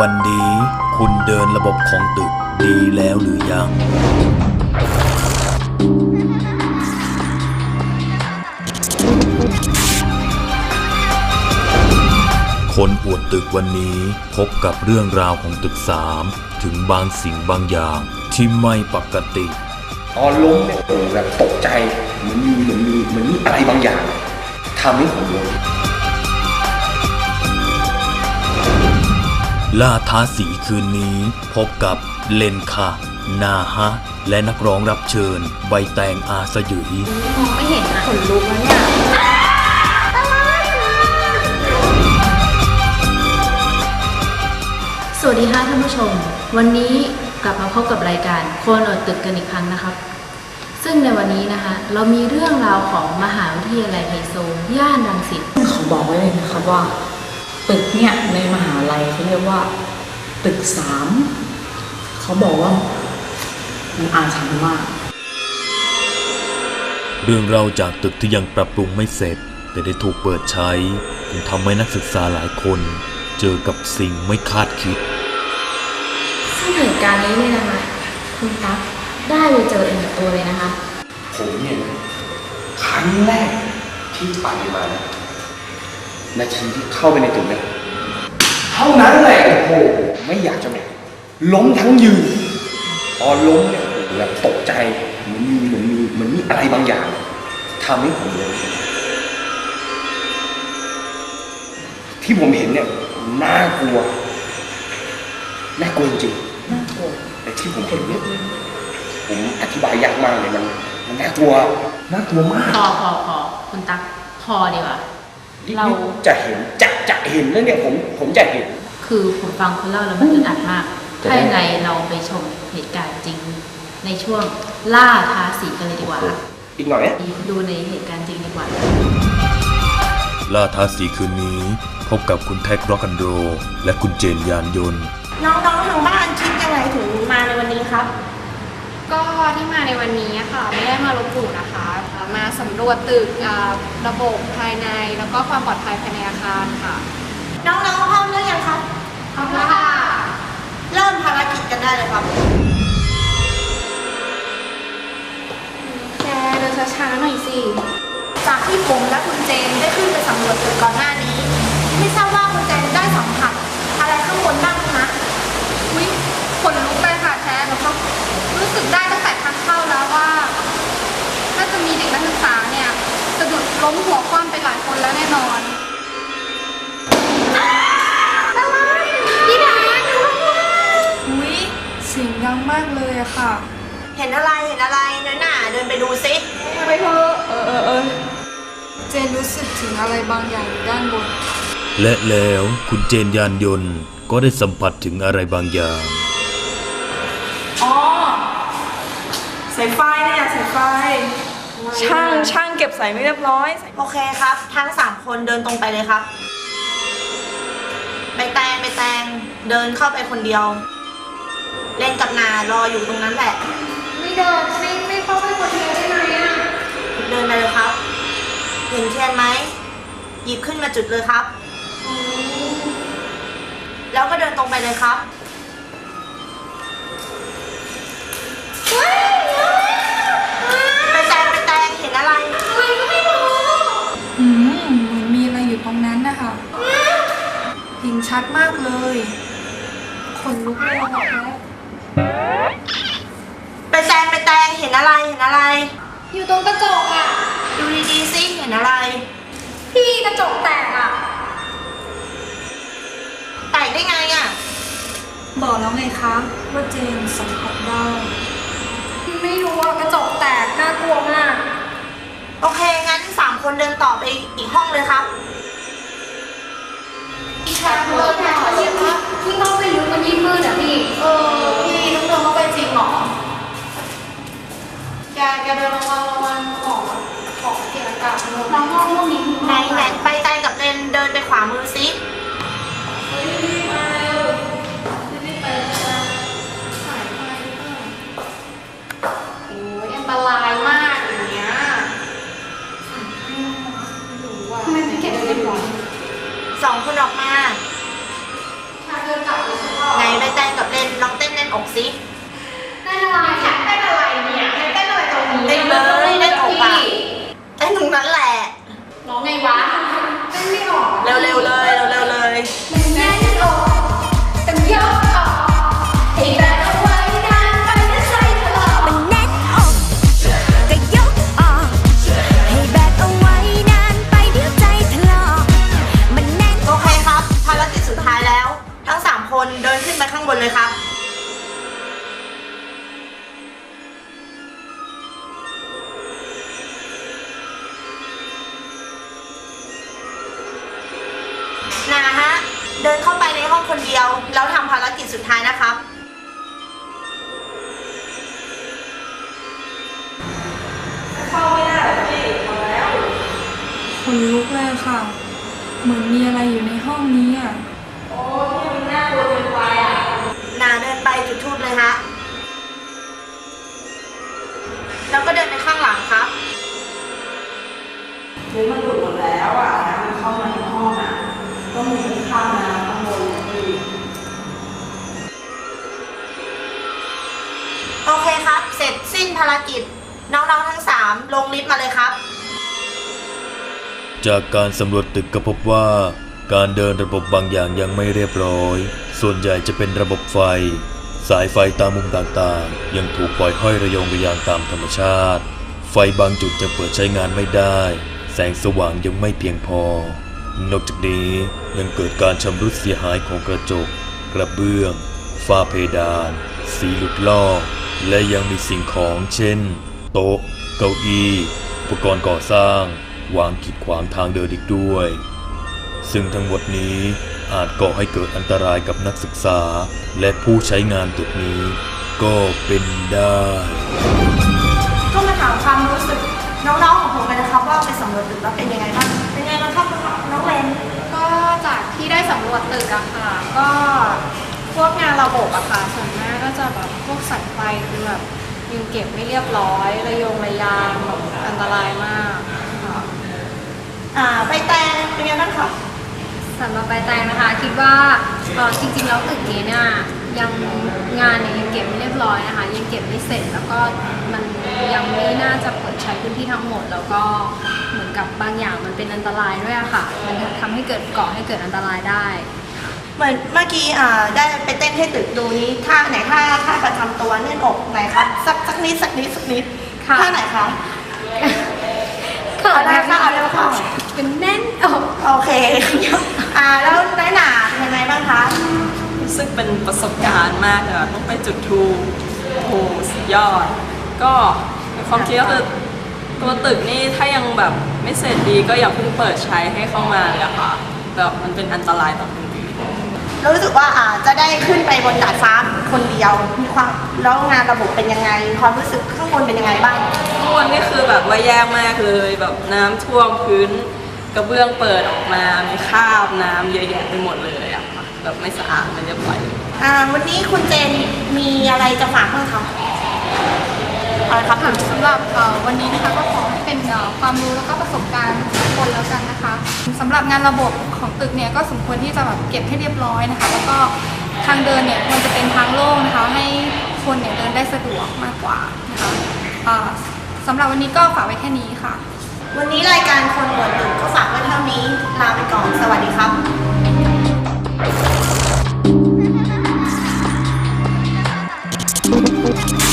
วันนี้คุณเดินระบบของตึกดีแล้วหรือยัง คนอวดตึกวันนี้พบกับเรื่องราวของตึกสามถึงบางสิ่งบางอย่างที่ไม่ปกติ ตอนล้มเนี่ยผมแบบตกใจเหมือนมีเหมือนมีเหมือนมีอะไรบางอย่างทำให้ผมล้ม ล่าท้าสีคืนนี้พบกับเลนคานาฮะ และนักร้องรับเชิญ ใบแตงอาสยุยมองไม่เห็นนะขนลุกแล้วเนี่ยสวัสดีค่ะท่านผู้ชม วันนี้กลับมาพบกับรายการโคนอดตึกกันอีกครั้งนะครับ ซึ่งในวันนี้นะคะ เรามีเรื่องราวของมหาวิทยาลัยไฮโซย่านรังสิตเขาบอกไว้เลยนะครับว่า ตึกเนี่ยในมหาลัยเขาเรียกว่า ตึกสามเขาบอกว่ามันอาถรรพ์มาก เรื่องเราวจากตึกที่ยังปรับปรุงไม่เสร็จ แต่ได้ถูกเปิดใช้จึงทำให้นักศึกษาหลายคน เจอกับสิ่งไม่คาดคิด ซึ่งเหตุการณ์นี้เนี่ยนะคะ คุณตั๊กได้ไปเจอเองกับตัวเลยนะคะ ผมเนี่ยนะครั้งแรกที่ไปมานะ นาทีที่เข้าไปในตึกเนี่ยเท่านั้นแหละโอ้โหไม่อยากจะบอกล้มทั้งยืนตอนล้มเนี่ยผมแบบตกใจเหมือนมีเหมือนมีเหมือนมีอะไรบางอย่างทำให้ผมล้มที่ผมเห็นเนี่ยน่ากลัวน่ากลัวจริงๆน่ากลัวแต่ที่ผมเห็นเนี่ยผมอธิบายยากมากเลยมันมันน่ากลัวน่ากลัวมากพอพอพอคุณตั๊กพอดีกว่า เราจะเห็นจะจะเห็นแล้วเนี่ยผมผมจะเห็น คือผมฟังคุณเล่าแล้วมันอึดอัดมาก ถ้ายังไงเราไปชมเหตุการณ์จริงในช่วงล่าทาสีกันเลยดีกว่า อีกหน่อยนะดูในเหตุการณ์จริงดีกว่า ล่าท้าสีคืนนี้ พบกับคุณแท็กร็อกกันโรและคุณเจนยานยนต์ น้องๆทางบ้านคิดยังไงถึงมาในวันนี้ครับ ก็ที่มาในวันนี้อะค่ะไม่ได้มาลบหลู่นะคะ มาสำรวจตึกอ่าระบบภายในแล้วก็ความปลอดภัยภายในอาคารค่ะน้องๆพร้อมหรือยังครับพร้อมแล้วค่ะ เริ่มภารกิจกันได้เลยครับแกเดินช้าๆหน่อยสิจากที่ผมและคุณเจนได้ขึ้นไปสำรวจตึกก่อนหน้านี้ ไม่ทราบว่าคุณเจนได้สัมผัส อะไรข้างบนบ้างไหมคะอุ๊ยขนลุกไปค่ะแท้แล้วก็รู้ สึกได้ตั้งแต่ทางเข้าแล้วว่าน่าจะมีเด็กนักศึกษาเนี่ยสะดุดล้มหัวคว่ำไปหลายคนแล้วแน่นอนพี่ดาอุ๊ยเสียงดังมากเลยอะค่ะ เห็นอะไรเห็นอะไรเดินหน้าเดินไปดูซิไปเถอะเออเออเออเจนรู้สึกถึงอะไรบางอย่างอยู่ด้านบน และแล้วคุณเจนยานยนต์ก็ได้สัมผัสถึงอะไรบางอย่าง สายไฟเนี่ยสายไฟช่างช่างเก็บสายไม่เรียบร้อยโอเคครับ ทั้งสามคนเดินตรงไปเลยครับใบแตงใบแตงเดินเข้าไปคนเดียว เล่นกับนารออยู่ตรงนั้นแหละ ไม่เดินไม่ไม่เข้าไปคนเดียวได้ไหมอะเดินไปเลยครับ เห็นเทียนไหมหยิบขึ้นมาจุดเลยครับ แล้วก็เดินตรงไปเลยครับ นชัดมากเลยขนลุกเลยอะค่ะแพทไปแตงไปแตงเห็นอะไรเห็นอะไร อยู่ตรงกระจกอะดูดีๆสิเห็นอะไร พี่กระจกแตกอะแตกได้ไงอะบอกแล้วไงคะว่าเจนสัมผัสได้ ไม่รู้ว่ากระจกแตกน่ากลัวมาก โอเคงั้นสามคนเดินต่อไปอีกห้องเลยครับ อีกทางเดินทางยิ่งยิ่งเข้าไปลึกมันยิ่งมืดอะพี่ เออ พี่ต้องเดินเข้าไปจริงเหรอแกแกเดินระวังระวังของของเสียอากาศน้องห้องพวกนี้ไหนไหนไปแตงกับเจนเดินไปขวามือสิเฮ้ยรีบมาเร็วรีบไปนะสายไฟโอ้ยอันตรายมากอย่างเงี้ยทำไมไม่เก็บเรียบร้อย สองคนออกมาใช่ไงไปเต้นกับเล่นลองเต้นเล่นอกสิเต้นอะไรเต้นอะไรเนี่ยเต้นอะไรตรงนี้เต้นเลยเต้น นะฮะ เดินเข้าไปในห้องคนเดียว แล้วทำภารกิจสุดท้ายนะครับ เข้าไม่ได้หรอกพี่พอแล้วคนลุกเลยค่ะ เหมือนมีอะไรอยู่ในห้องนี้อะ เคครับเสร็จสิ้นภารกิจ น้องๆทั้งสามลงลิฟต์มาเลยครับ จากการสำรวจตึกก็พบว่า การเดินระบบบางอย่างยังไม่เรียบร้อย ส่วนใหญ่จะเป็นระบบไฟ สายไฟตามมุมต่างๆ ยังถูกปล่อยห้อยระยงระยางตามธรรมชาติ ไฟบางจุดจะเปิดใช้งานไม่ได้ แสงสว่างยังไม่เพียงพอ นอกจากนี้ยังเกิดการชำรุดเสียหายของกระจก กระเบื้องฝ้าเพดาน สีหลุดลอก และยังมีสิ่งของเช่น โต๊ะ เก้าอี้อุปกรณ์ก่อสร้าง วางกีดขวางทางเดินอีกด้วย ซึ่งทั้งหมดนี้อาจก่อให้เกิดอันตรายกับนักศึกษา และผู้ใช้งานตึกนี้ ก็เป็นได้ก็มาถามความรู้สึกน้องๆของผมกันนะครับว่าไปสำรวจตึกแล้วเป็นยังไงบ้างเป็นยังไงบ้างครับน้องเลนก็จากที่ได้สำรวจตึกอะค่ะ ก็ พวกงานระบบอะค่ะส่วนมากก็จะแบบพวกสายไฟคือแบบยังเก็บไม่เรียบร้อย ระยงระยางแบบอันตรายมากค่ะอ่าใบแตงเป็นยังไงบ้างครับสำหรับใบแตงนะคะคิดว่าเอ่อจริงๆแล้วตึกนี้เนี่ยยังงานเนี่ยยังเก็บไม่เรียบร้อยนะคะยังเก็บไม่เสร็จแล้วก็มันยังไม่น่าจะเปิดใช้พื้นที่ทั้งหมด แล้วก็เหมือนกับบางอย่างมันเป็นอันตรายด้วยอะค่ะ มันทำให้เกิดก่อให้เกิดอันตรายได้ เหมือนเมื่อกี้อ่าได้ไปเต้นให้ตึกดูนี้ท่าไหนท่าท่าประจำตัวเน่นอกไหนครับสักสักนิดสักนิดสักนิดค่ะ ท่าไหนคะเขินเอาได้ค่ะเอาได้ค่ะ เป็นแน่นอกโอเคอ่าแล้วน้อยหนาเป็นยังไงบ้างคะรู้สึกเป็นประสบการณ์มากเลยอะต้องไปจุดทูบโอ้โหสุดยอด ก็ความคิดก็คือตัวตึกนี่ถ้ายังแบบไม่เสร็จดีก็อย่าเพิ่งเปิดใช้ให้เข้ามาเลยอะค่ะแบบมันเป็นอันตรายต่อคน อื่นแล้วรู้สึกว่าอ่าจะได้ขึ้นไปบนดาดฟ้าคนเดียว มีความแล้วงานระบบเป็นยังไง ความรู้สึกข้างบนเป็นยังไงบ้างข้างบนนี่คือแบบว่าแย่มากเลยแบบน้ำท่วมพื้นกระเบื้องเปิดออกมามีคราบน้ำเยอะแยะไปหมดเลยอะค่ะแบบไม่สะอาดไม่เรียบร้อยเลยอ่าวันนี้คุณเจนมีอะไรจะฝากบ้างคะอะไรครับค่ะสำหรับเอ่อวันนี้นะคะก็ขอให้เป็นเอ่อความรู้แล้วก็ประสบการณ์ทุกค นแล้วกันนะคะสำหรับงานระบบของตึกเนี่ยก็สมควรที่จะแบบเก็บให้เรียบร้อยนะคะ แล้วก็ทางเดินเนี่ยควรจะเป็นทางโล่งนะคะให้คนเนี่ยเดินได้สะดวกมากกว่านะคะอ่าสำหรับวันนี้ก็ฝากไว้แค่นี้ค่ะ วันนี้รายการคนบนตึกก็ฝากไว้เท่านี้ลาไปก่อนสวัสดีครับ